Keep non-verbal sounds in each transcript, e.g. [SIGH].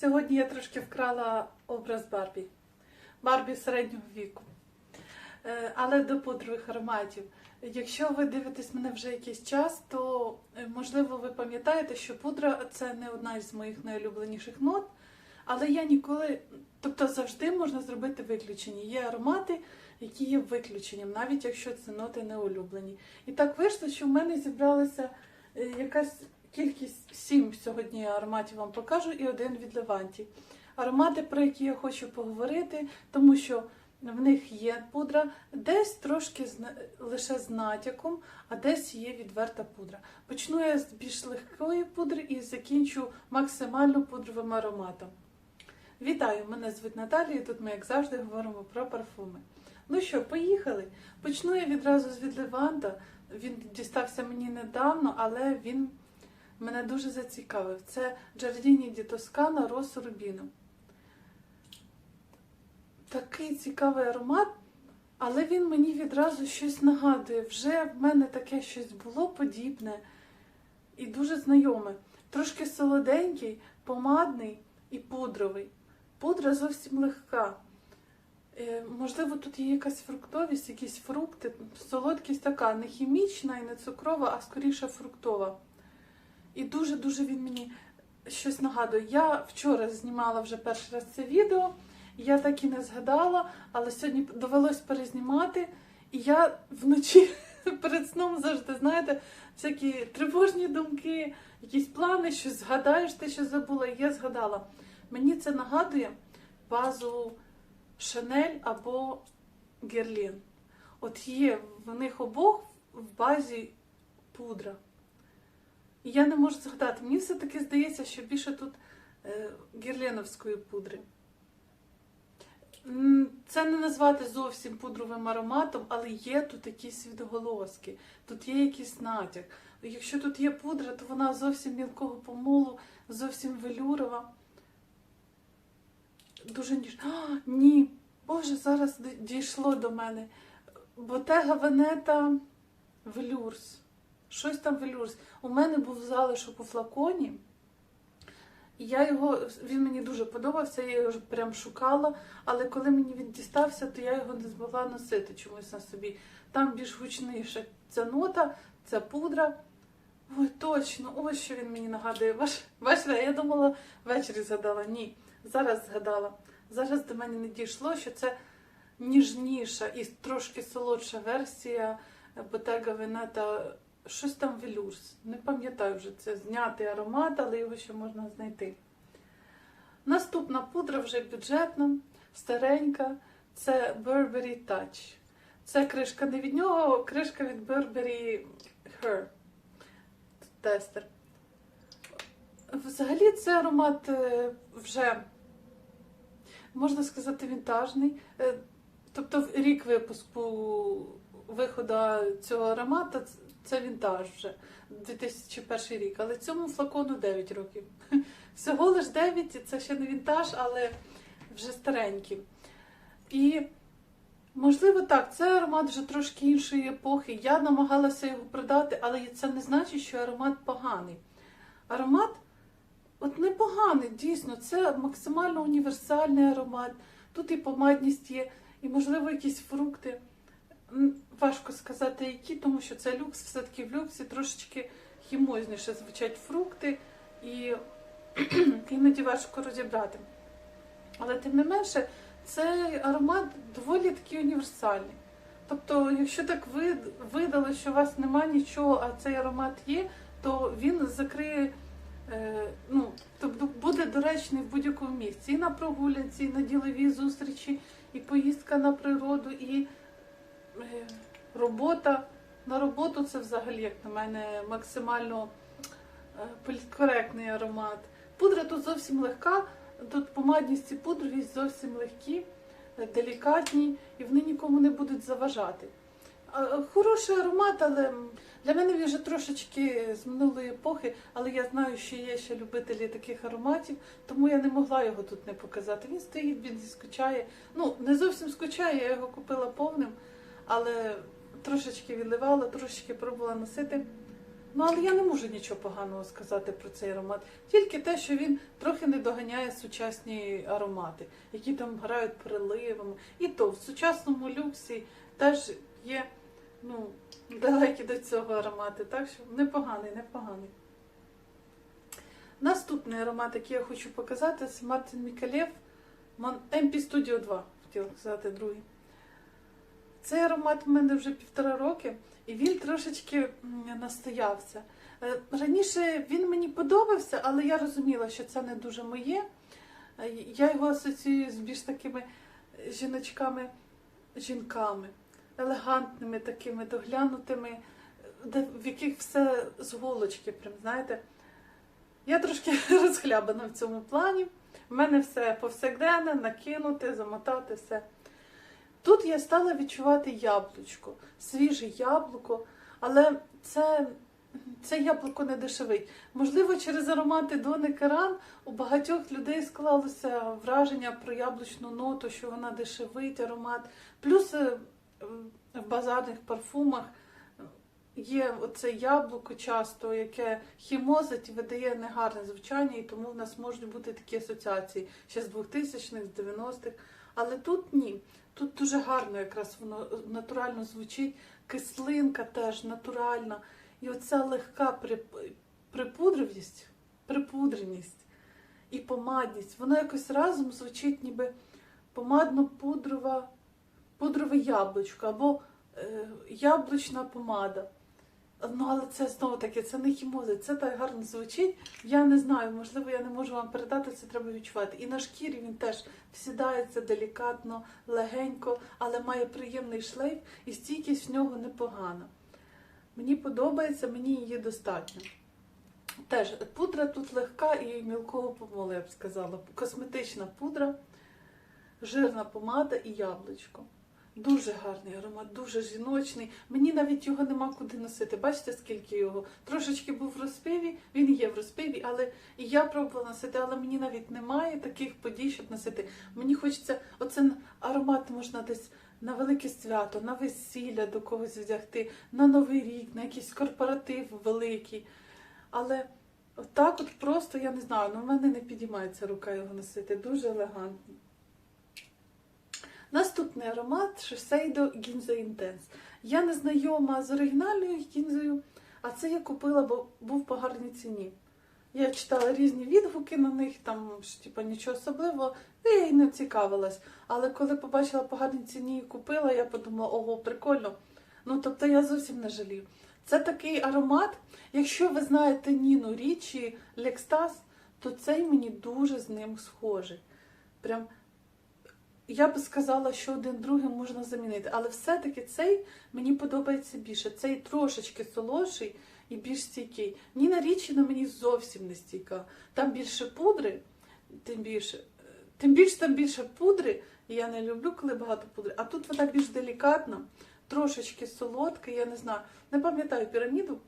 Сьогодні я трошки вкрала образ Барбі. Барбі середнього віку. Е, Але до пудрових ароматів. Якщо ви дивитесь мене вже якийсь час, то е, можливо ви пам'ятаєте, що пудра це не одна із моїх найулюбленіших нот. Але я ніколи, тобто завжди можна зробити виключення. Є аромати, які є виключенням, навіть якщо це ноти не улюблені. І так вийшло, що в мене зібралася е, якась кількість сім сьогодні ароматів вам покажу і один від Леванті. Аромати, про які я хочу поговорити, тому що в них є пудра, десь трошки лише з натяком, а десь є відверта пудра. Почну я з більш легкої пудри і закінчу максимально пудровим ароматом. Вітаю! Мене звуть Наталія, тут ми, як завжди, говоримо про парфуми. Ну що, поїхали? Почну я відразу з від Леванта. Він дістався мені недавно, але він мене дуже зацікавив. Це Giardini di Toscana Росу Рубіно. Такий цікавий аромат, але він мені відразу щось нагадує. Вже в мене таке щось було подібне і дуже знайоме. Трошки солоденький, помадний і пудровий. Пудра зовсім легка. Е, Можливо, тут є якась фруктовість, якісь фрукти. Солодкість така, не хімічна і не цукрова, а скоріше фруктова. І дуже-дуже він мені щось нагадує. Я вчора знімала вже перший раз це відео, я так і не згадала, але сьогодні довелось перезнімати. І я вночі [LAUGHS] перед сном завжди, знаєте, всякі тривожні думки, якісь плани, щось згадаєш, ти що забула, і я згадала. Мені це нагадує базу Шанель або Герлін. От є в них обох в базі пудра. Я не можу згадати. Мені все-таки здається, що більше тут е, гірленовської пудри. Це не назвати зовсім пудровим ароматом, але є тут якісь відголоски, тут є якийсь натяк. Якщо тут є пудра, то вона зовсім мілкого помолу, зовсім велюрова. Дуже ніж. А, ні, Боже, зараз дійшло до мене. Ботега Венета Велюрс. Щось там велюрс. У мене був залишок у флаконі. І я його, він мені дуже подобався, я його прям шукала, але коли мені він дістався, то я його не змогла носити чомусь на собі. Там більш гучніша ця нота, ця пудра. Ой, точно, ось що він мені нагадує. Бачите, я думала, ввечері згадала. Ні, зараз згадала. Зараз до мене не дійшло, що це ніжніша і трошки солодша версія Bottega Veneta щось там велюрс. Не пам'ятаю вже це знятий аромат, але його ще можна знайти. Наступна пудра вже бюджетна, старенька. Це Burberry Touch. Це кришка не від нього, кришка від Burberry Her. Тестер. Взагалі це аромат е, вже, можна сказати, вінтажний. Е, Тобто рік випуску виходу цього аромата це вінтаж вже 2001 рік. Але цьому флакону 9 років. [LAUGHS] Всього лиш 9, і це ще не вінтаж, але вже старенький. І можливо так, це аромат вже трошки іншої епохи. Я намагалася його продати, але це не значить, що аромат поганий. Аромат от непоганий, дійсно, це максимально універсальний аромат. Тут і помадність є, і, можливо, якісь фрукти. Важко сказати, які, тому що це люкс, все-таки в люксі трошечки хімозніше звучать фрукти, і [CLEARS THROAT] іноді важко розібрати. Але тим не менше, цей аромат доволі такий універсальний. Тобто, якщо так вид- видали, що у вас немає нічого, а цей аромат є, то він закриє, е, ну, тобто буде доречний в будь-якому місці. І на прогулянці, і на діловій зустрічі, і поїздка на природу, і робота. На роботу це взагалі, як на мене, максимально е, політкоректний аромат. Пудра тут зовсім легка, тут помадність і пудровість зовсім легкі, е, делікатні, і вони нікому не будуть заважати. Е, Хороший аромат, але для мене він вже трошечки з минулої епохи, але я знаю, що є ще любителі таких ароматів, тому я не могла його тут не показати. Він стоїть, він скучає. Ну, не зовсім скучає, я його купила повним, але трошечки відливала, трошечки пробувала носити. Ну, але я не можу нічого поганого сказати про цей аромат. Тільки те, що він трохи не доганяє сучасні аромати, які там грають переливами. І то в сучасному люксі теж є ну, далекі до цього аромати. Так що непоганий, непоганий. Наступний аромат, який я хочу показати, це Мартин Мікалєв MP Studio 2, хотіла сказати другий. Цей аромат в мене вже півтора роки, і він трошечки настоявся. Е, Раніше він мені подобався, але я розуміла, що це не дуже моє. Е, Я його асоціюю з більш такими жіночками, жінками, елегантними, такими доглянутими, в яких все з голочки, прям, знаєте. Я трошки [LAUGHS] розхлябана в цьому плані. У мене все повсякденне, накинути, замотати все. Тут я стала відчувати яблучко, свіже яблуко, але це, це яблуко не дешевить. Можливо, через аромати Дони Керан у багатьох людей склалося враження про яблучну ноту, що вона дешевить аромат. Плюс е, в базарних парфумах є оце яблуко часто, яке хімозить і видає негарне звучання, і тому в нас можуть бути такі асоціації ще з 2000-х, з 90-х. Але тут ні. Тут дуже гарно якраз воно натурально звучить, кислинка теж натуральна. І оця легка прип- припудривість, припудреність і помадність, воно якось разом звучить ніби помадно-пудрова, пудрове яблучко або е, яблучна помада. Ну, але це знову таки, це не хімози, це так гарно звучить. Я не знаю, можливо, я не можу вам передати, це треба відчувати. І на шкірі він теж всідається делікатно, легенько, але має приємний шлейф і стійкість в нього непогана. Мені подобається, мені її достатньо. Теж пудра тут легка і мілкого помолу, я б сказала. Косметична пудра, жирна помада і яблучко. Дуже гарний аромат, дуже жіночний. Мені навіть його нема куди носити. Бачите, скільки його? Трошечки був в розпиві, він є в розпиві, але і я пробувала носити, але мені навіть немає таких подій, щоб носити. Мені хочеться, оце аромат можна десь на велике свято, на весілля до когось взяти, на Новий рік, на якийсь корпоратив великий. Але отак от просто, я не знаю, ну в мене не підіймається рука його носити. Дуже елегантно. Наступний аромат Shiseido Ginza Intense. Я не знайома з оригінальною гінзою, а це я купила, бо був по гарній ціні. Я читала різні відгуки на них, там ж, типа, нічого особливого, і я й не цікавилась. Але коли побачила по гарній ціні і купила, я подумала, ого, прикольно. Ну, тобто я зовсім не жалію. Це такий аромат. Якщо ви знаєте Ніну Річі, Лекстас, то цей мені дуже з ним схожий. Прям я би сказала, що один другим можна замінити, але все-таки цей мені подобається більше. Цей трошечки солодший і більш стійкий. Ніна Річіна мені зовсім не стійка. Там більше пудри, тим більше, тим більше там більше пудри. І я не люблю, коли багато пудри. А тут вона більш делікатна, трошечки солодка, я не знаю. Не пам'ятаю піраміду.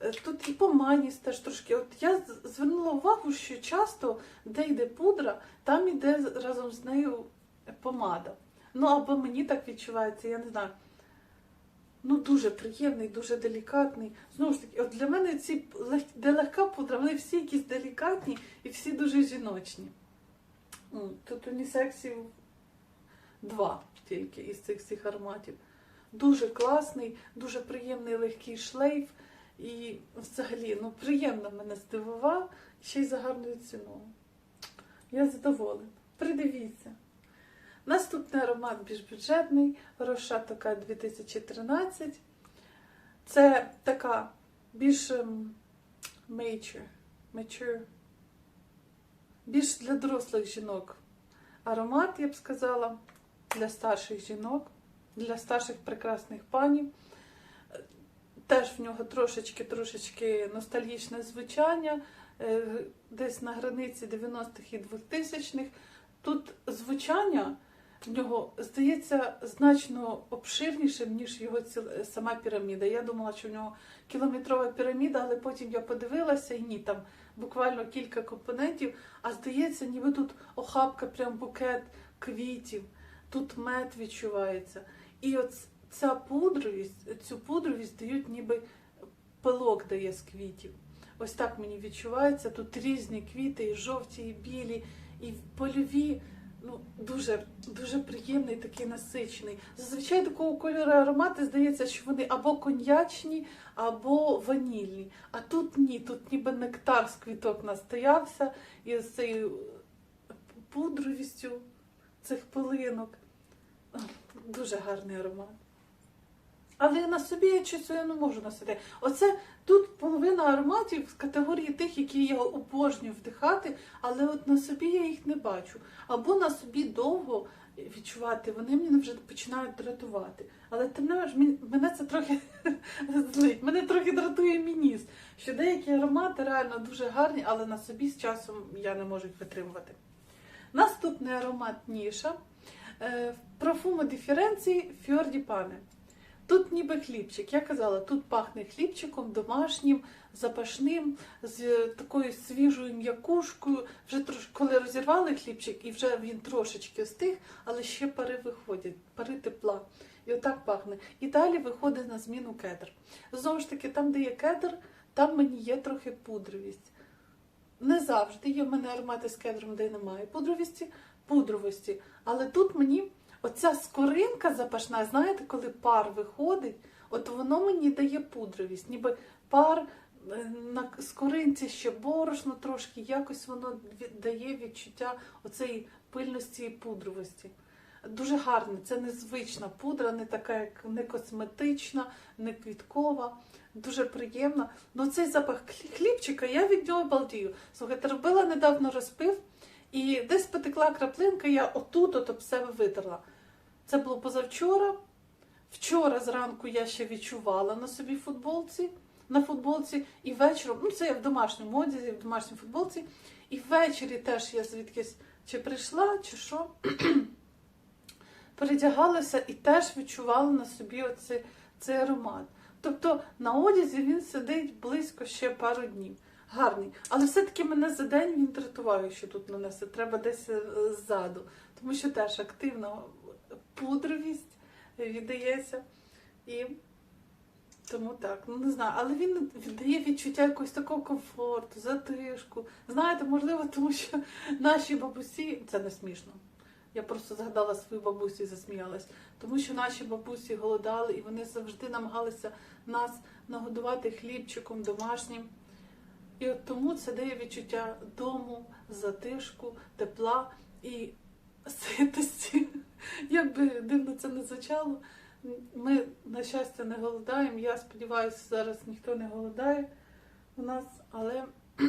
Е, Тут і поманість теж трошки. От я звернула увагу, що часто, де йде пудра, там іде з- разом з нею помада. Ну, або мені так відчувається, я не знаю. Ну, дуже приємний, дуже делікатний. Знову ж таки, от для мене ці де легка пудра, вони всі якісь делікатні і всі дуже жіночні. Тут унісексів два тільки із цих всіх ароматів. Дуже класний, дуже приємний легкий шлейф. І взагалі, ну, приємно мене здивував, ще й за гарною ціною. Я задоволена. Придивіться. Наступний аромат більш бюджетний, Роша така 2013. Це така більш ем, mature, mature, більш для дорослих жінок. Аромат, я б сказала, для старших жінок, для старших прекрасних панів. Теж в нього трошечки-трошечки ностальгічне звучання, е, десь на границі 90-х і 2000-х. Тут звучання в нього здається значно обширнішим, ніж його ціл- сама піраміда. Я думала, що в нього кілометрова піраміда, але потім я подивилася і ні, там буквально кілька компонентів, а здається, ніби тут охапка, прям букет квітів, тут мед відчувається. І от ця пудровість, цю пудровість дають ніби пилок дає з квітів. Ось так мені відчувається. Тут різні квіти, і жовті, і білі, і польові. Ну, дуже, дуже приємний, такий насичений. Зазвичай такого кольору аромати здається, що вони або коньячні, або ванільні. А тут ні, тут ніби нектар з квіток настоявся і з цією пудровістю цих пилинок. Дуже гарний аромат. Але на собі я щось я не можу носити. Оце тут половина ароматів з категорії тих, які я обожнюю вдихати, але от на собі я їх не бачу. Або на собі довго відчувати, вони мене вже починають дратувати. Але тим не мене це трохи [LAUGHS] злить. Мене трохи дратує мініс, що деякі аромати реально дуже гарні, але на собі з часом я не можу їх витримувати. Наступний аромат Ніша. Е, Профумо диференції Фьорді Пане. Тут ніби хлібчик. Я казала, тут пахне хлібчиком домашнім, запашним, з такою свіжою м'якушкою. Вже трошки, коли розірвали хлібчик, і вже він трошечки стих, але ще пари виходять, пари тепла. І отак пахне. І далі виходить на зміну кедр. Знову ж таки, там, де є кедр, там мені є трохи пудровість. Не завжди є в мене аромати з кедром, де немає пудровісті, пудровості. Але тут мені оця скоринка запашна, знаєте, коли пар виходить, от воно мені дає пудровість, ніби пар е, на скоринці ще борошно трошки, якось воно дає відчуття оцеї пильності і пудровості. Дуже гарне, це незвична пудра, не така, як не косметична, не квіткова. Дуже приємна. Ну цей запах хлібчика, я від нього балдію. Слухайте, робила недавно розпив, і десь потекла краплинка, я отут от об себе витерла. Це було позавчора. Вчора зранку я ще відчувала на собі футболці, на футболці, і вечором, ну це я в домашньому одязі, в домашній футболці, і ввечері теж я звідкись чи прийшла, чи що, [CLEARS THROAT] передягалася і теж відчувала на собі оцей, цей аромат. Тобто на одязі він сидить близько ще пару днів. Гарний. Але все-таки мене за день він дратуває, що тут нанесе. Треба десь е, ззаду. Тому що теж активна пудровість віддається. І тому так, ну не знаю, але він віддає відчуття якогось такого комфорту, затишку. Знаєте, можливо, тому що наші бабусі, це не смішно. Я просто згадала свою бабусю і засміялась. Тому що наші бабусі голодали і вони завжди намагалися нас нагодувати хлібчиком домашнім. І от тому це дає відчуття дому, затишку, тепла і [LAUGHS] ситості. Як би дивно це не звучало, ми, на щастя, не голодаємо. Я сподіваюся, зараз ніхто не голодає у нас, але [CLEARS THROAT]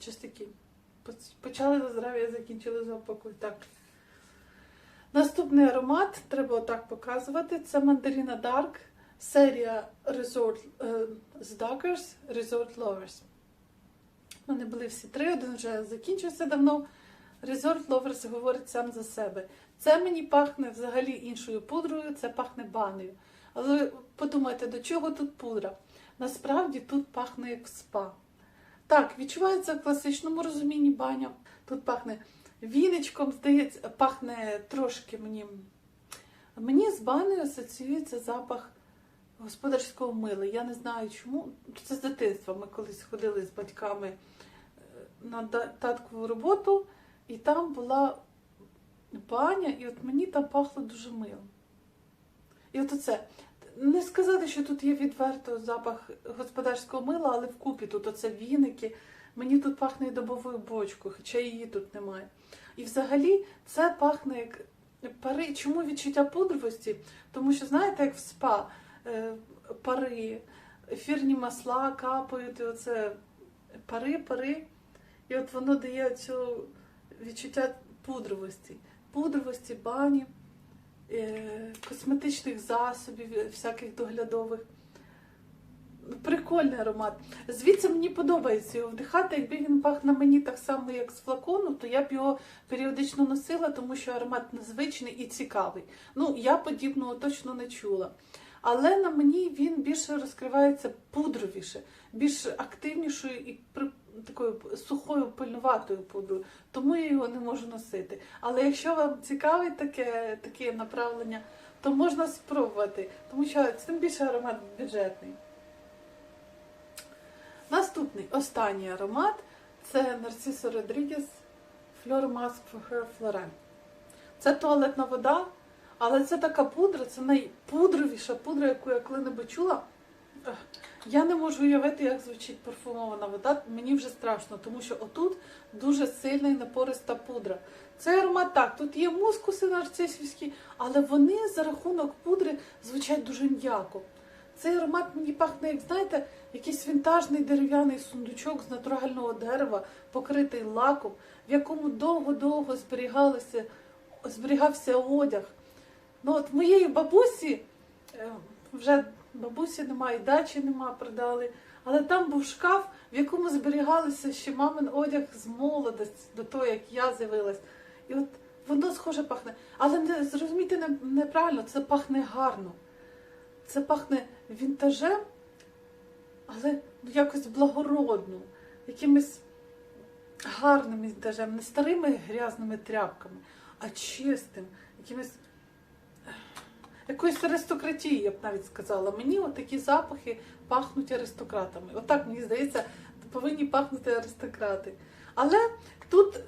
щось такі. Почали за здрав'я, закінчили за упокой. Так. Наступний аромат, треба отак показувати. Це Mandarina Dark, серія Resort е, з Dockers, Resort Lovers. У були всі три, один вже закінчився давно. Resort Lovers говорить сам за себе. Це мені пахне взагалі іншою пудрою, це пахне банею. Але подумайте, до чого тут пудра? Насправді тут пахне як спа. Так, відчувається в класичному розумінні баня. Тут пахне віничком, здається, пахне трошки мені. Мені з банею асоціюється запах господарського мила. Я не знаю чому. Це з дитинства. Ми колись ходили з батьками е, на таткову роботу, і там була баня, і от мені там пахло дуже милом. І от оце. Не сказати, що тут є відверто запах господарського мила, але вкупі тут оце віники. Мені тут пахне добовою бочкою, хоча її тут немає. І взагалі це пахне як пари. Чому відчуття пудровості? Тому що, знаєте, як в спа е, пари, ефірні масла капають, і оце пари, пари. І от воно дає цю відчуття пудровості. Пудровості, бані, е, косметичних засобів, всяких доглядових. Прикольний аромат. Звідси мені подобається його вдихати. Якби він пах на мені так само, як з флакону, то я б його періодично носила, тому що аромат незвичний і цікавий. Ну, я подібного точно не чула. Але на мені він більше розкривається пудровіше, більш активнішою і такою сухою пильнуватою пудрою, тому я його не можу носити. Але якщо вам цікавить таке, таке направлення, то можна спробувати, тому що тим більше аромат бюджетний. Наступний, останній аромат це Нарцисо Родрігес Fleur Mask for Her Florent. Це туалетна вода, але це така пудра, це найпудровіша пудра, яку я коли-небудь чула. Я не можу уявити, як звучить парфумована вода. Мені вже страшно, тому що отут дуже сильна і напориста пудра. Цей аромат так, тут є мускуси нарцисівські, але вони за рахунок пудри звучать дуже м'яко. Цей аромат мені пахне, як знаєте, якийсь вінтажний дерев'яний сундучок з натурального дерева, покритий лаком, в якому довго-довго зберігався одяг. Ну от моєї бабусі, е, вже бабусі немає, і дачі нема, продали. Але там був шкаф, в якому зберігалися ще мамин одяг з молодості, до того, як я з'явилась. І от воно схоже пахне. Але не зрозумійте не- неправильно, це пахне гарно. Це пахне вінтажем, але ну, якось благородно, якимось гарним вінтажем, не старими грязними тряпками, а чистим, якимось якоюсь аристократією, я б навіть сказала. Мені от такі запахи пахнуть аристократами. Отак, мені здається, повинні пахнути аристократи. Але тут.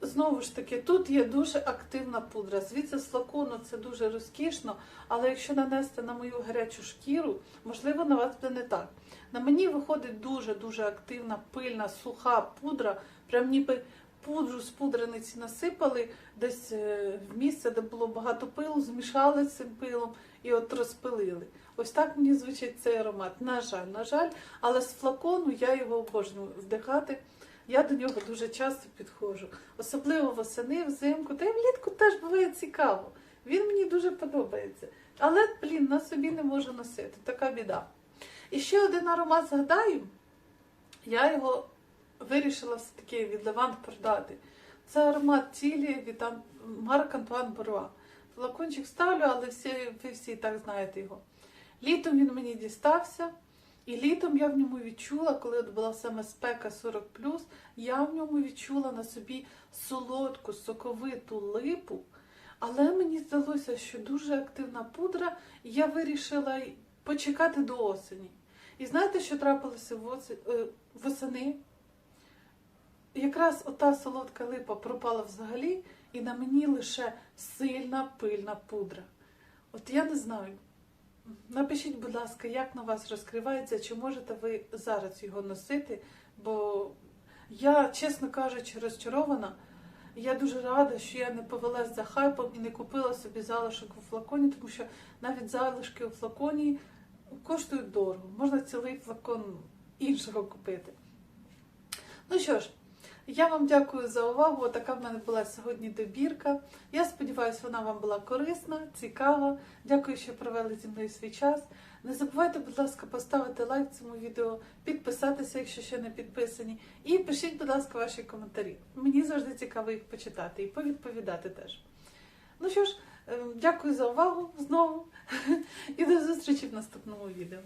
Знову ж таки, тут є дуже активна пудра. Звідси з флакону це дуже розкішно, але якщо нанести на мою гарячу шкіру, можливо, на вас буде не так. На мені виходить дуже-дуже активна, пильна, суха пудра, прям ніби пудру з пудрениці насипали десь е, в місце, де було багато пилу, змішали з цим пилом і от розпилили. Ось так мені звучить цей аромат. На жаль, на жаль, але з флакону я його обожнюю вдихати. Я до нього дуже часто підходжу, особливо восени, взимку, та й влітку теж буває цікаво. Він мені дуже подобається. Але, блін, на собі не можу носити. Така біда. І ще один аромат згадаю. Я його вирішила все-таки від Левант продати. Це аромат тілі від Марк Антуан Боруа. Флакончик ставлю, але всі, ви всі так знаєте його. Літом він мені дістався. І літом я в ньому відчула, коли от була саме спека 40 я в ньому відчула на собі солодку, соковиту липу. Але мені здалося, що дуже активна пудра, і я вирішила почекати до осені. І знаєте, що трапилося е, восени? Якраз ота солодка липа пропала взагалі, і на мені лише сильна пильна пудра. От я не знаю. Напишіть, будь ласка, як на вас розкривається, чи можете ви зараз його носити, бо я, чесно кажучи, розчарована. Я дуже рада, що я не повелась за хайпом і не купила собі залишок у флаконі, тому що навіть залишки у флаконі коштують дорого. Можна цілий флакон іншого купити. Ну що ж, я вам дякую за увагу. Така в мене була сьогодні добірка. Я сподіваюся, вона вам була корисна, цікава. Дякую, що провели зі мною свій час. Не забувайте, будь ласка, поставити лайк цьому відео, підписатися, якщо ще не підписані. І пишіть, будь ласка, ваші коментарі. Мені завжди цікаво їх почитати і повідповідати теж. Ну що ж, ем, дякую за увагу знову [LAUGHS] і до зустрічі в наступному відео.